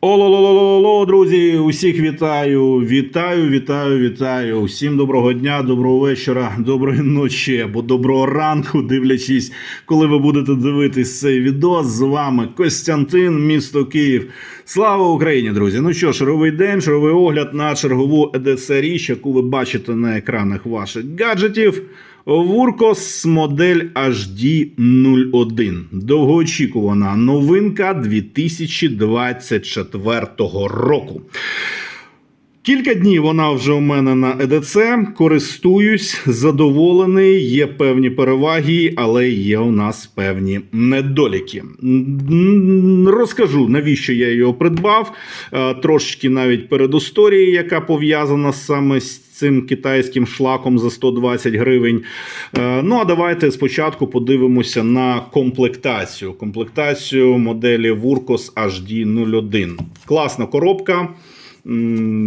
Ol ol ol ol Олололололо, друзі, усіх вітаю, вітаю, вітаю, вітаю. Усім доброго дня, доброго вечора, доброї ночі або доброго ранку, дивлячись, коли ви будете дивитись цей відео. З вами Костянтин, місто Київ. Слава Україні, друзі! Ну що, шаровий день, шаровий огляд на чергову ЕДЦ річ, яку ви бачите на екранах ваших гаджетів. Вуркос модель HD01. Довгоочікувана новинка 2024 року. Кілька днів вона вже у мене на ЕДЦ. Користуюсь, задоволений. Є певні переваги, але є у нас певні недоліки. Розкажу, навіщо я його придбав. Е, Трошечки навіть передісторії, яка пов'язана саме з цим китайським шлаком за 120 гривень. Е, Ну а давайте спочатку подивимося на комплектацію. Комплектацію моделі Вуркос HD01. Класна коробка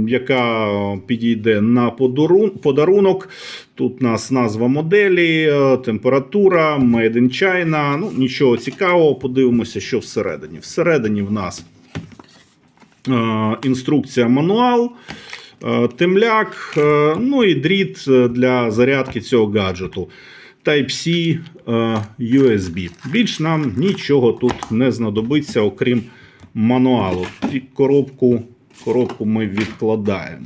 яка підійде на подарунок. Тут у нас назва моделі, е, температура, Made in China. Ну, нічого цікавого, подивимося, що всередині. Всередині в нас е, інструкція мануал. е, Темляк, ну і дріт для зарядки цього гаджету. Type-C USB. Більш нам нічого тут не знадобиться, окрім мануалу. І коробку, коробку ми відкладаємо.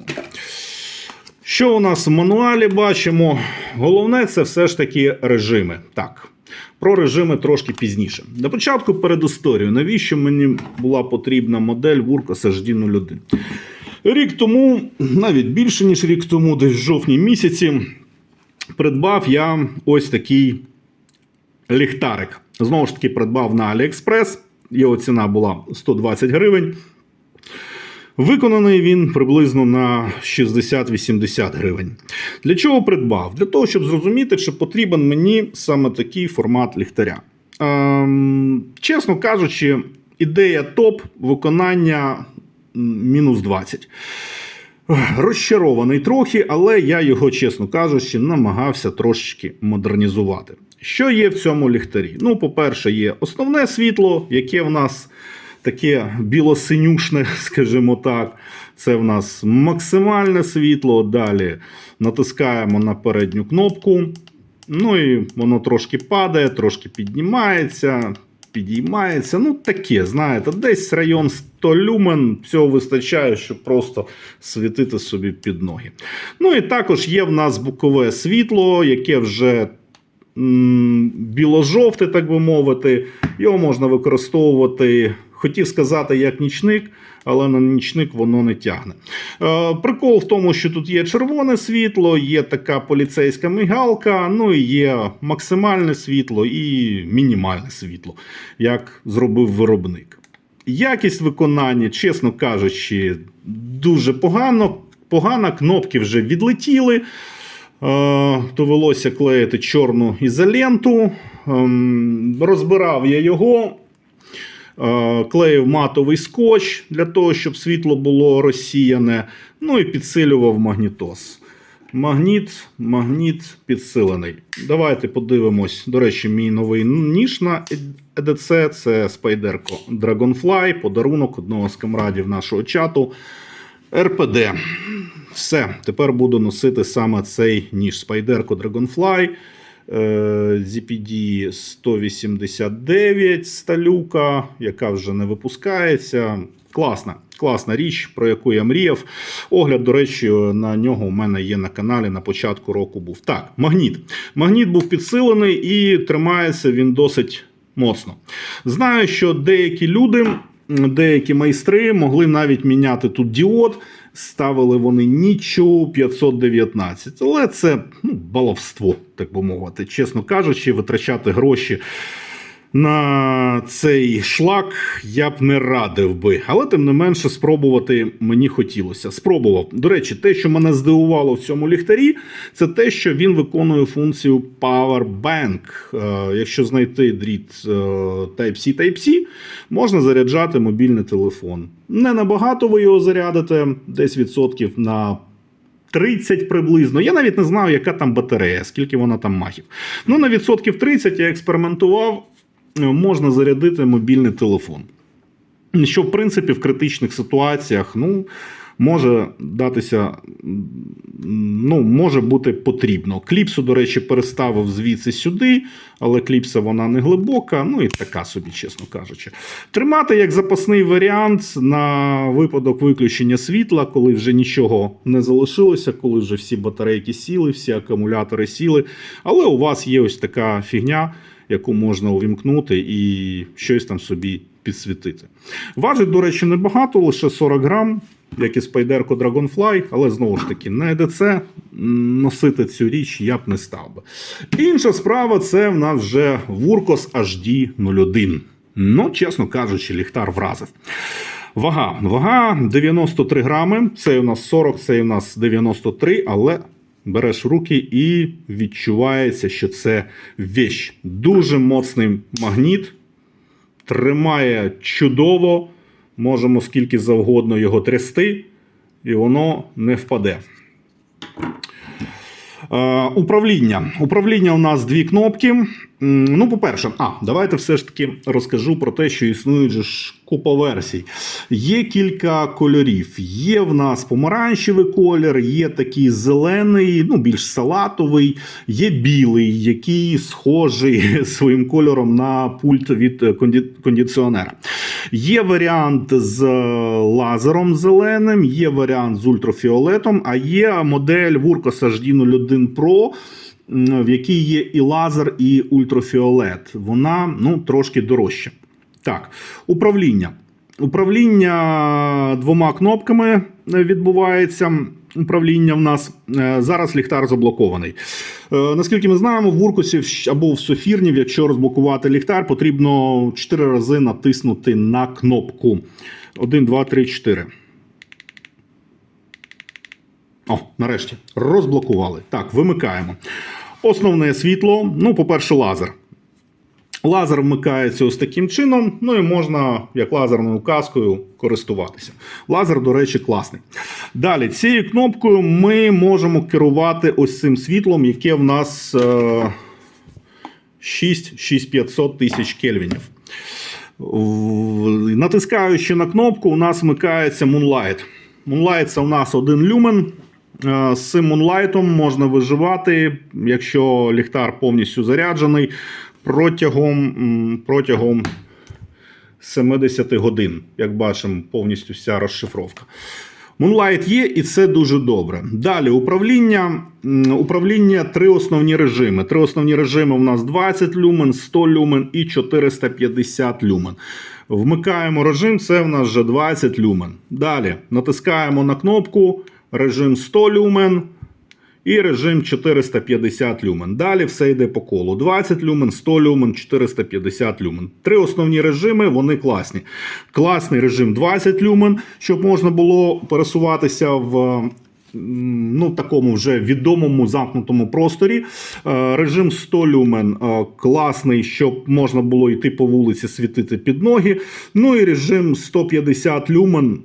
Що у нас в мануалі бачимо? Головне це все ж таки режими. Так, про режими трошки пізніше. Для початку передісторію. Навіщо мені була потрібна модель Wurkos HD01? Рік тому, навіть більше ніж рік тому, десь в жовтні місяці, придбав я ось такий ліхтарик. Знову ж таки, придбав на AliExpress. Його ціна була 120 гривень. Виконаний він приблизно на 60-80 гривень. Для чого придбав? Для того, щоб зрозуміти, чи потрібен мені саме такий формат ліхтаря. Ем, чесно кажучи, ідея топ, виконання мінус 20. Розчарований трохи, але я його, чесно кажучи, намагався трошечки модернізувати. Що є в цьому ліхтарі? Ну, по-перше, є основне світло, яке в нас таке білосинюшне, скажімо так. Це в нас максимальне світло. Далі натискаємо на передню кнопку. Ну і воно трошки падає, трошки піднімається, підіймається. Ну, таке, знаєте, десь район 100 люмен. Цього вистачає, щоб просто світити собі під ноги. Ну і також є в нас бокове світло, яке вже біло-жовте, так би мовити. Його можна використовувати. Хотів сказати, як нічник, але на нічник воно не тягне. Е, прикол в тому, що тут є червоне світло, є така поліцейська мигалка, ну і є максимальне світло і мінімальне світло, як зробив виробник. Якість виконання, чесно кажучи, дуже погано. Погано, кнопки вже відлетіли. Е, довелося клеїти чорну ізоленту. Ем, розбирав я його. Е, Клеїв матовий скотч для того, щоб світло було розсіяне. Ну і підсилював магнітоз. Магніт, магніт підсилений. Давайте подивимось. До речі, мій новий ніж на EDC це спайдерко Dragonfly, подарунок одного з камрадів нашого чату. РПД. Все, тепер буду носити саме цей ніж Спайдерко Dragonfly. Е, ZPD 189 сталюка, яка вже не випускається. Класна, класна річ, про яку я мріяв. Огляд, до речі, на нього у мене є на каналі на початку року був. Так, магніт. Магніт був підсилений і тримається він досить моцно. Знаю, що деякі люди, деякі майстри могли навіть міняти тут діод. Ставили вони нічого 519. Але це ну, баловство, так би мовити. Чесно кажучи, витрачати гроші на цей шлак я б не радив би. Але тим не менше спробувати мені хотілося. Спробував. До речі, те, що мене здивувало в цьому ліхтарі, це те, що він виконує функцію Power Bank. Е, якщо знайти дріт е, Type-C Type-C, можна заряджати мобільний телефон. Не набагато ви його зарядите, десь відсотків на 30 приблизно. Я навіть не знаю, яка там батарея, скільки вона там махів. Ну, на відсотків 30 я експериментував, можна зарядити мобільний телефон. що в принципі в критичних ситуаціях ну, може датися, ну, може бути потрібно. Кліпсу, до речі, переставив звідси сюди, але кліпса вона не глибока, ну і така собі, чесно кажучи. Тримати як запасний варіант на випадок виключення світла, коли вже нічого не залишилося, коли вже всі батарейки сіли, всі акумулятори сіли. Але у вас є ось така фігня, яку можна увімкнути і щось там собі підсвітити. Важить, до речі, небагато, лише 40 грам, як і спайдерко Dragonfly, але знову ж таки, на ЕДЦ носити цю річ я б не став би. Інша справа це в нас вже Вуркос HD 01. Ну, чесно кажучи, ліхтар вразив. Вага. Вага 93 грами. Це у нас 40, це у нас 93, але береш в руки і відчувається, що це вещь. Дуже моцний магніт. Тримає чудово. Можемо скільки завгодно його трясти, і воно не впаде. Е, управління. Управління у нас дві кнопки. Ну, по-перше, а, давайте все ж таки розкажу про те, що існують же ж купа версій. Є кілька кольорів. Є в нас помаранчевий колір, є такий зелений, ну більш салатовий, є білий, який схожий своїм кольором на пульт від конді- кондиціонера. Є варіант з е, лазером зеленим, є варіант з ультрафіолетом, а є модель Wurkos HD 01 Pro, в якій є і лазер, і ультрафіолет. Вона ну, трошки дорожча. Так, управління. Управління двома кнопками відбувається. Управління в нас Е, зараз ліхтар заблокований. Е, Наскільки ми знаємо, в Уркусі або в Софірнів, якщо розблокувати ліхтар, потрібно 4 рази натиснути на кнопку. 1, 2, 3, 4. О, нарешті. Розблокували. Так, вимикаємо. Основне світло. Ну, по-перше, лазер. Лазер вмикається ось таким чином, ну і можна як лазерною каскою користуватися. Лазер, до речі, класний. Далі, цією кнопкою ми можемо керувати ось цим світлом, яке в нас е, 6-6500 тисяч кельвінів. Натискаючи на кнопку, у нас вмикається Moonlight. Moonlight це у нас один люмен. Е, З цим Moonlight можна виживати, якщо ліхтар повністю заряджений, протягом, протягом 70 годин. Як бачимо, повністю вся розшифровка. Moonlight є, і це дуже добре. Далі управління. Управління три основні режими. Три основні режими у нас 20 люмен, 100 люмен і 450 люмен. Вмикаємо режим, це в нас вже 20 люмен. Далі натискаємо на кнопку режим 100 люмен і режим 450 люмен. Далі все йде по колу. 20 люмен, 100 люмен, 450 люмен. Три основні режими, вони класні. Класний режим 20 люмен, щоб можна було пересуватися в. Ну, такому вже відомому замкнутому просторі. Е, Режим 100 люмен е, класний, щоб можна було йти по вулиці, світити під ноги. Ну і режим 150 люмен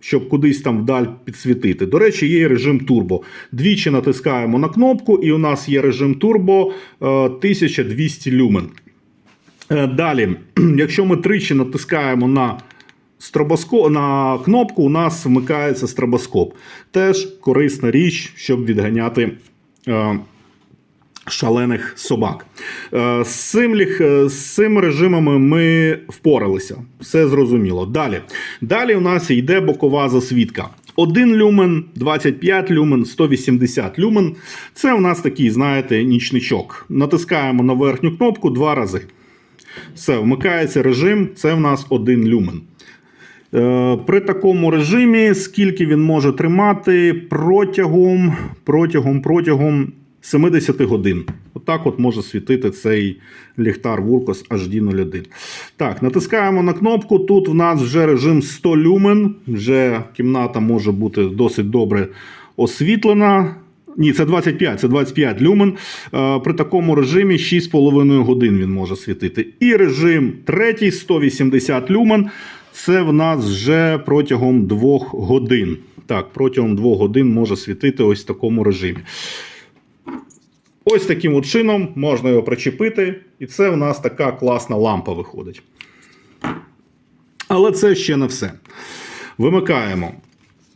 щоб кудись там вдаль підсвітити. До речі, є режим турбо. Двічі натискаємо на кнопку, і у нас є режим турбо е, 1200 люмен. Е, Далі, якщо ми тричі натискаємо на стробоскоп, на кнопку, у нас вмикається стробоскоп. Теж корисна річ, щоб відганяти. Шалених собак. Е, З цим, е, з цим режимами ми впоралися. Все зрозуміло. Далі. Далі у нас йде бокова засвідка. 1 люмен, 25 люмен, 180 люмен. Це у нас такий, знаєте, нічничок. Натискаємо на верхню кнопку два рази. Все, вмикається режим, це в нас 1 люмен. Е, При такому режимі, скільки він може тримати протягом, протягом, протягом 70 годин. Отак от може світити цей ліхтар Wurkos HD 01. Так, натискаємо на кнопку. Тут в нас вже режим 100 люмен. Вже кімната може бути досить добре освітлена. Ні, це 25, це 25 люмен. Е, При такому режимі 6,5 годин він може світити. І режим третій 180 люмен. Це в нас вже протягом 2 годин. Так, протягом 2 годин може світити ось в такому режимі. Ось таким от чином можна його причепити, і це в нас така класна лампа виходить. Але це ще не все. Вимикаємо.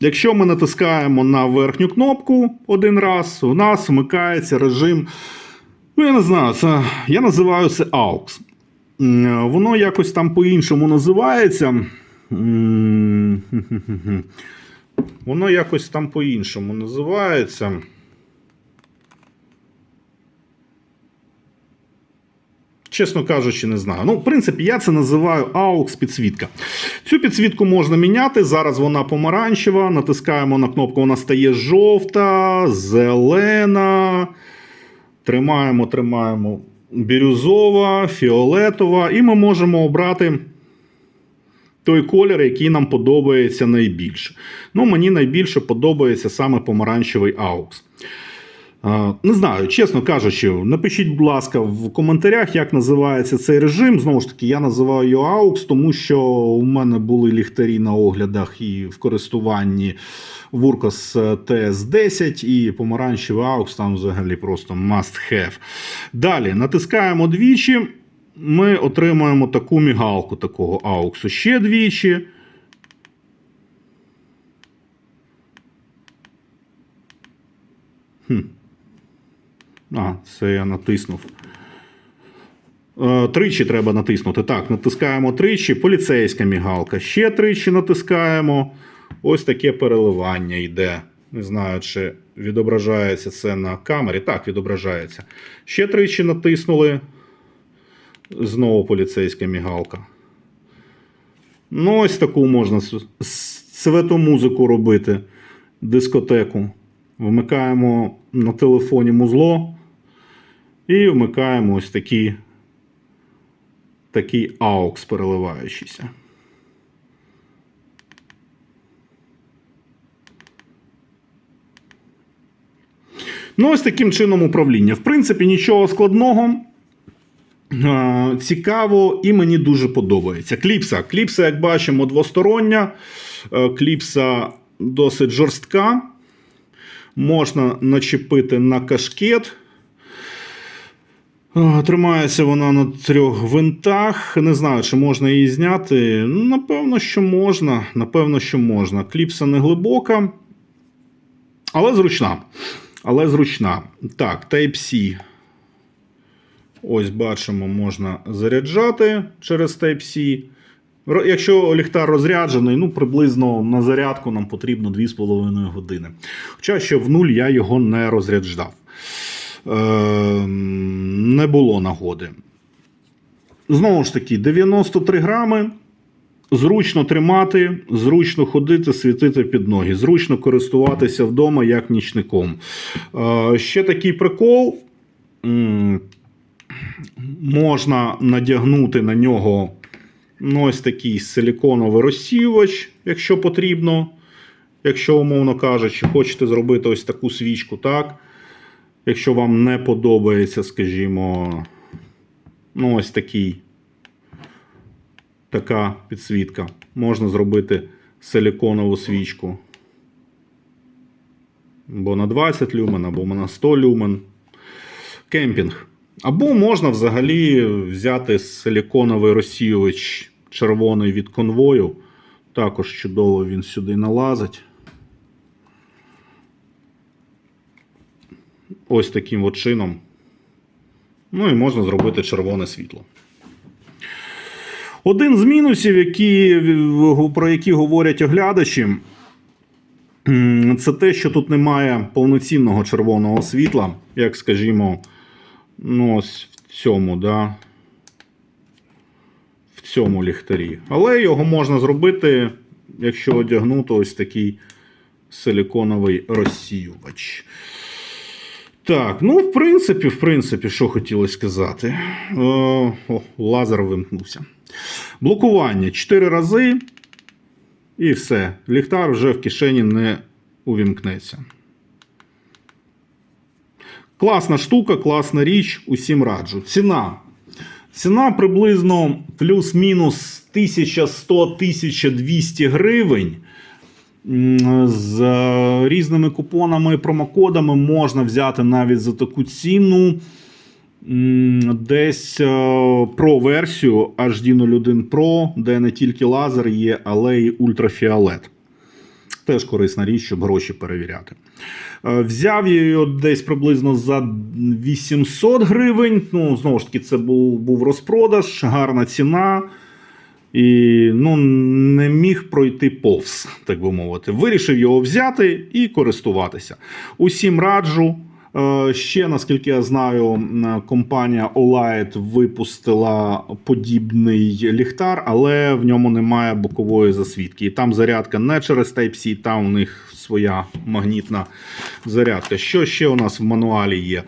Якщо ми натискаємо на верхню кнопку один раз, у нас вмикається режим. Ну, я не знаю, це, я називаю це AUX. Воно якось там по-іншому називається. Воно якось там по-іншому називається. Чесно кажучи, не знаю. Ну, в принципі, я це називаю AUX підсвітка. Цю підсвітку можна міняти. Зараз вона помаранчева. Натискаємо на кнопку, вона стає жовта, зелена. Тримаємо, тримаємо бірюзова, фіолетова. І ми можемо обрати той колір, який нам подобається найбільше. Ну, мені найбільше подобається саме помаранчевий AUX. Не знаю, чесно кажучи, напишіть, будь ласка, в коментарях, як називається цей режим. Знову ж таки, я називаю його AUX, тому що у мене були ліхтарі на оглядах і в користуванні Вуркос TS10 і помаранчевий AUX там взагалі просто must have. Далі натискаємо двічі. Ми отримуємо таку мігалку такого AUX. Ще двічі. Хм. А, це я натиснув. Е, Тричі треба натиснути. Так, натискаємо тричі. Поліцейська мігалка. Ще тричі натискаємо. Ось таке переливання йде. Не знаю, чи відображається це на камері. Так, відображається. Ще тричі натиснули. Знову поліцейська мігалка. Ну, ось таку можна светомузику робити. Дискотеку. Вмикаємо на телефоні музло. І вмикаємо ось такий, такий AUX переливаючийся. Ну, ось таким чином управління. В принципі, нічого складного. Цікаво і мені дуже подобається. Кліпса. Кліпса, як бачимо, двостороння. Е, Кліпса досить жорстка. Можна начепити на кашкет. Тримається вона на трьох гвинтах. Не знаю, чи можна її зняти. Напевно, що можна. Напевно, що можна. Кліпса не глибока, але зручна. Але зручна. Так, Type-C. Ось бачимо, можна заряджати через Type-C. Якщо ліхтар розряджений, ну приблизно на зарядку нам потрібно 2,5 години. Хоча ще в нуль я його не розряджав. Е, не було нагоди. Знову ж таки, 93 грами. Зручно тримати, зручно ходити, світити під ноги, зручно користуватися вдома як нічником. Е, ще такий прикол. Можна надягнути на нього ну, ось такий силіконовий розсіювач, якщо потрібно. Якщо, умовно кажучи, хочете зробити ось таку свічку, так. Якщо вам не подобається, скажімо, ну, ось такий, така підсвітка, можна зробити силіконову свічку. Або на 20 люмен, або на 100 люмен. Кемпінг. Або можна взагалі взяти силіконовий розсіювач червоний від конвою. Також чудово він сюди налазить. Ось таким от чином. Ну і можна зробити червоне світло. Один з мінусів, які, про які говорять оглядачі, це те, що тут немає повноцінного червоного світла, як, скажімо, ну, ось в цьому, да, в цьому ліхтарі. Але його можна зробити, якщо одягнути ось такий силіконовий розсіювач. Так, ну, в принципі, в принципі, що хотілося сказати. Е, о, лазер вимкнувся. Блокування 4 рази. І все. Ліхтар вже в кишені не увімкнеться. Класна штука, класна річ, усім раджу. Ціна. Ціна приблизно плюс-мінус 1100-1200 гривень. З е, різними купонами промокодами можна взяти навіть за таку ціну. десь е, про версію HD01 Pro, де не тільки лазер є, але й ультрафіолет. Теж корисна річ, щоб гроші перевіряти. Е, Взяв його десь приблизно за 800 гривень. Ну, знову ж таки, це був, був розпродаж, гарна ціна. І ну, не міг пройти повз, так би мовити. Вирішив його взяти і користуватися. Усім раджу. Е, Ще, наскільки я знаю, компанія Olight випустила подібний ліхтар, але в ньому немає бокової засвідки. І там зарядка не через Type-C, там у них своя магнітна зарядка. Що ще у нас в мануалі є?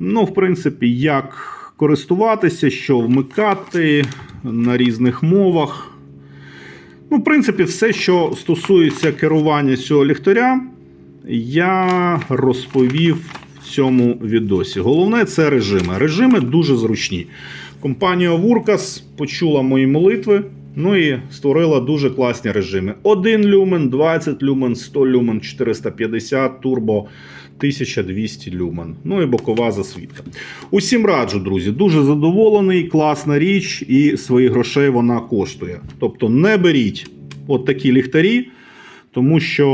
Ну, в принципі, як користуватися, що вмикати на різних мовах. Ну, в принципі, все, що стосується керування цього ліхтаря, я розповів в цьому відосі. Головне це режими. Режими дуже зручні. Компанія Вуркас почула мої молитви. Ну і створила дуже класні режими: 1 люмен, 20 люмен, 100 люмен, 450 турбо, 1200 люмен. Ну і бокова засвідка. Усім раджу, друзі, дуже задоволений, класна річ, і своїх грошей вона коштує. Тобто не беріть от такі ліхтарі, тому що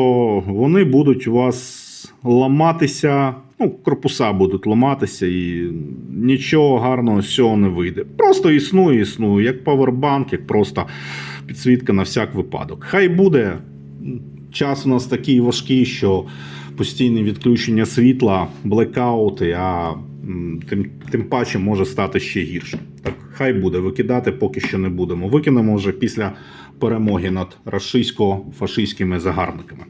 вони будуть у вас ламатися. Ну, корпуса будуть ламатися і нічого гарного з цього не вийде. Просто існує, існує, як павербанк, як просто підсвітка на всяк випадок. Хай буде. Час у нас такий важкий, що постійне відключення світла, блекаути, а тим, тим паче може стати ще гірше. Так, хай буде. Викидати поки що не будемо. Викинемо вже після перемоги над рашистсько-фашистськими загарбниками.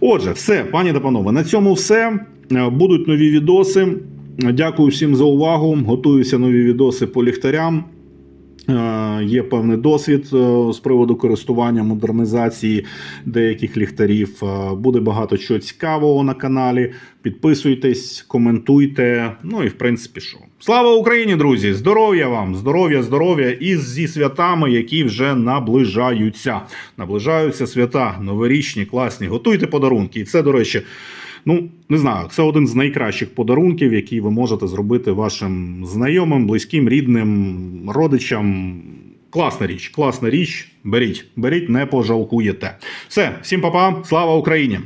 Отже, все, пані та панове, на цьому все. Е, Будуть нові відоси. Дякую всім за увагу. Готуюся нові відоси по ліхтарям. Е, Є певний досвід е, з приводу користування модернізації деяких ліхтарів. Е, Буде багато чого цікавого на каналі. Підписуйтесь, коментуйте. Ну і в принципі, що. Слава Україні, друзі! Здоров'я вам! Здоров'я, здоров'я і зі святами, які вже наближаються. Наближаються свята новорічні, класні. Готуйте подарунки. І це, до речі. Ну, не знаю, це один з найкращих подарунків, які ви можете зробити вашим знайомим, близьким, рідним, родичам. Класна річ, класна річ. Беріть, беріть, не пожалкуєте. Все, всім па-па, слава Україні!